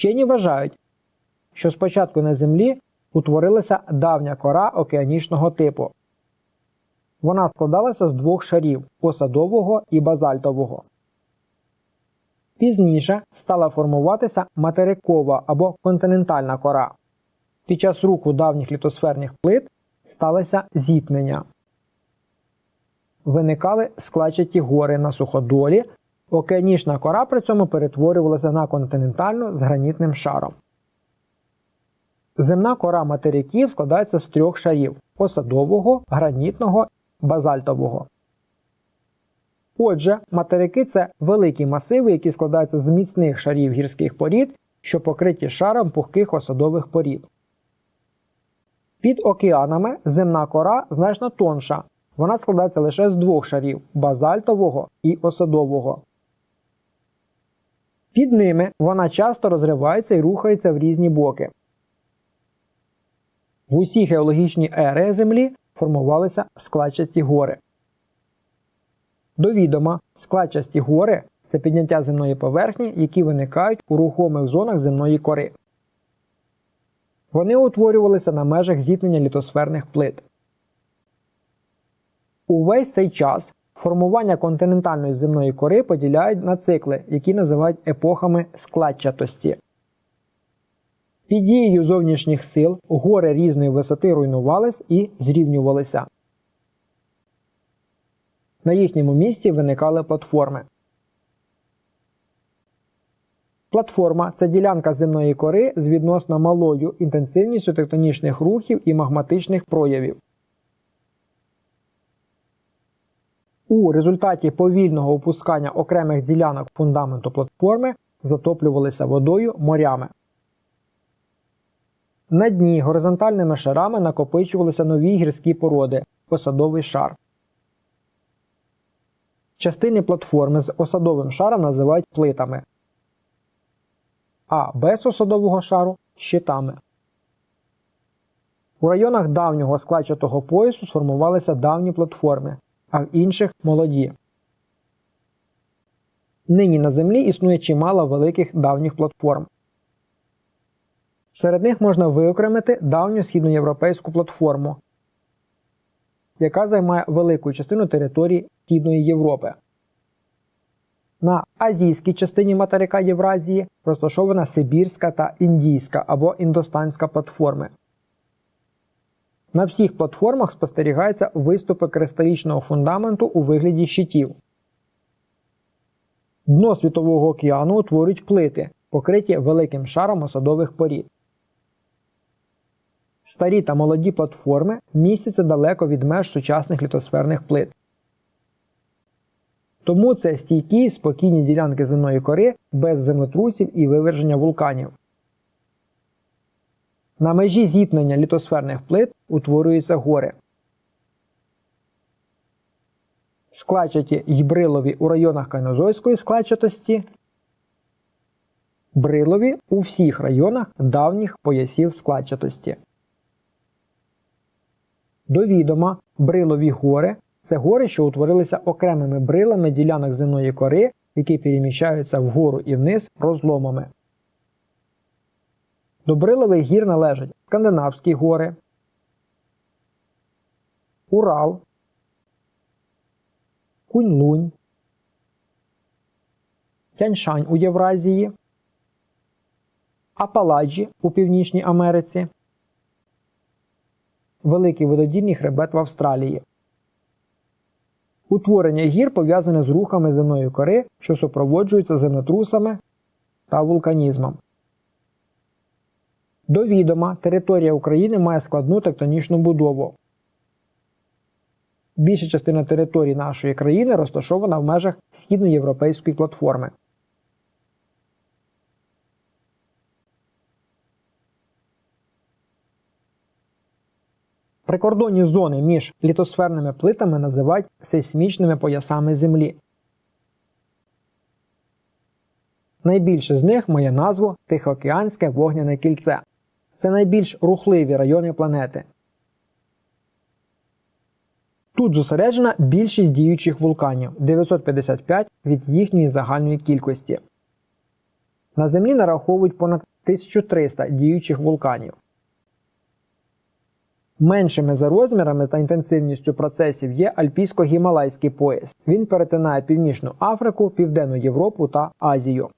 Вчені вважають, що спочатку на Землі утворилася давня кора океанічного типу. Вона складалася з двох шарів осадового і базальтового. Пізніше стала формуватися материкова або континентальна кора. Під час руху давніх літосферних плит сталося зіткнення. Виникали складчаті гори на суходолі, океанічна кора при цьому перетворювалася на континентальну з гранітним шаром. Земна кора материків складається з трьох шарів осадового, гранітного, базальтового. Отже, материки це великі масиви, які складаються з міцних шарів гірських порід, що покриті шаром пухких осадових порід. Під океанами земна кора значно тонша. Вона складається лише з двох шарів базальтового і осадового. Під ними вона часто розривається і рухається в різні боки. В усі геологічні ери Землі формувалися складчасті гори. До відома, складчасті гори це підняття земної поверхні, які виникають у рухомих зонах земної кори. Вони утворювалися на межах зіткнення літосферних плит. Увесь цей час формування континентальної земної кори поділяють на цикли, які називають епохами складчатості. Під дією зовнішніх сил гори різної висоти руйнувались і зрівнювалися. На їхньому місці виникали платформи. Платформа це ділянка земної кори з відносно малою інтенсивністю тектонічних рухів і магматичних проявів. У результаті повільного опускання окремих ділянок фундаменту платформи затоплювалися водою морями. На дні горизонтальними шарами накопичувалися нові гірські породи осадовий шар. Частини платформи з осадовим шаром називають плитами, а без осадового шару щитами. У районах давнього складчатого поясу сформувалися давні платформи, а в інших молоді. Нині на Землі існує чимало великих давніх платформ. Серед них можна виокремити давню східноєвропейську платформу, яка займає велику частину території Східної Європи. На азійській частині материка Євразії розташована Сибірська та Індійська або індостанська платформи. На всіх платформах спостерігаються виступи кристалічного фундаменту у вигляді щитів. Дно Світового океану утворюють плити, покриті великим шаром осадових порід. Старі та молоді платформи містяться далеко від меж сучасних літосферних плит. Тому це стійкі спокійні ділянки земної кори без землетрусів і виверження вулканів. На межі зіткнення літосферних плит утворюються гори. Складчаті й брилові у районах Кайнозойської складчатості, брилові у всіх районах давніх поясів складчатості. До відома брилові гори це гори, що утворилися окремими брилами ділянок земної кори, які переміщаються вгору і вниз розломами. До брилових гір належать Скандинавські гори, Урал, Кунь-Лунь, Тяньшань у Євразії, Апаладжі у Північній Америці, Великий вододільний хребет в Австралії. Утворення гір пов'язане з рухами земної кори, що супроводжуються землетрусами та вулканізмом. До відома територія України має складну тектонічну будову. Більша частина території нашої країни розташована в межах східноєвропейської платформи. Прикордонні зони між літосферними плитами називають сейсмічними поясами Землі. Найбільше з них має назву Тихоокеанське вогняне кільце. Це найбільш рухливі райони планети. Тут зосереджена більшість діючих вулканів 955 від їхньої загальної кількості. На Землі нараховують понад 1300 діючих вулканів. Меншими за розмірами та інтенсивністю процесів є Альпійсько-Гімалайський пояс. Він перетинає Північну Африку, Південну Європу та Азію.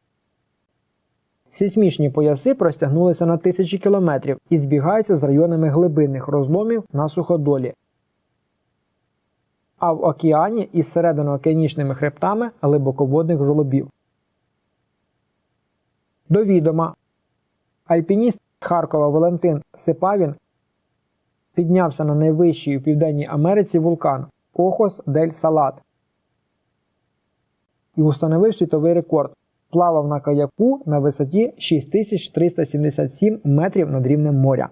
Сейсмічні пояси простягнулися на тисячі кілометрів і збігаються з районами глибинних розломів на суходолі. А в океані із серединоокеанічними хребтами глибоководних жолобів. До відома, альпініст Харкова Валентин Сипавін піднявся на найвищий у Південній Америці вулкан Охос дель Салат і установив світовий рекорд. Плавав на каяку на висоті 6377 метрів над рівнем моря.